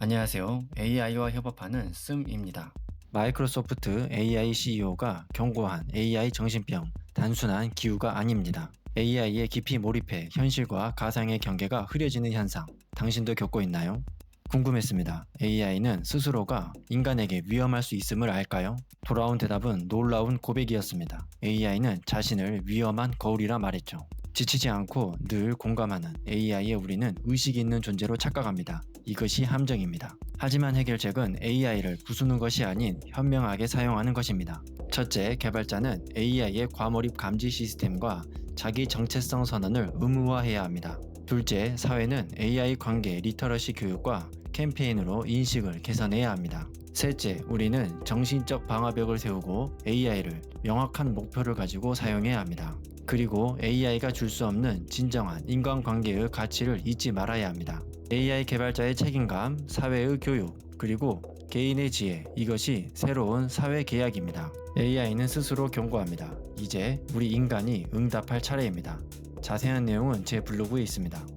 안녕하세요. AI와 협업하는 씀입니다. 마이크로소프트 AI CEO가 경고한 AI 정신병, 단순한 기후가 아닙니다. AI에 깊이 몰입해 현실과 가상의 경계가 흐려지는 현상, 당신도 겪고 있나요? 궁금했습니다. AI는 스스로가 인간에게 위험할 수 있음을 알까요? 돌아온 대답은 놀라운 고백이었습니다. AI는 자신을 위험한 거울이라 말했죠. 지치지 않고 늘 공감하는 AI의 우리는 의식 있는 존재로 착각합니다. 이것이 함정입니다. 하지만 해결책은 AI를 부수는 것이 아닌 현명하게 사용하는 것입니다. 첫째, 개발자는 AI의 과몰입 감지 시스템과 자기 정체성 선언을 의무화해야 합니다. 둘째, 사회는 AI 관계 리터러시 교육과 캠페인으로 인식을 개선해야 합니다. 셋째, 우리는 정신적 방화벽을 세우고 AI를 명확한 목표를 가지고 사용해야 합니다. 그리고 AI가 줄 수 없는 진정한 인간관계의 가치를 잊지 말아야 합니다. AI 개발자의 책임감, 사회의 교육, 그리고 개인의 지혜, 이것이 새로운 사회 계약입니다. AI는 스스로 경고합니다. 이제 우리 인간이 응답할 차례입니다. 자세한 내용은 제 블로그에 있습니다.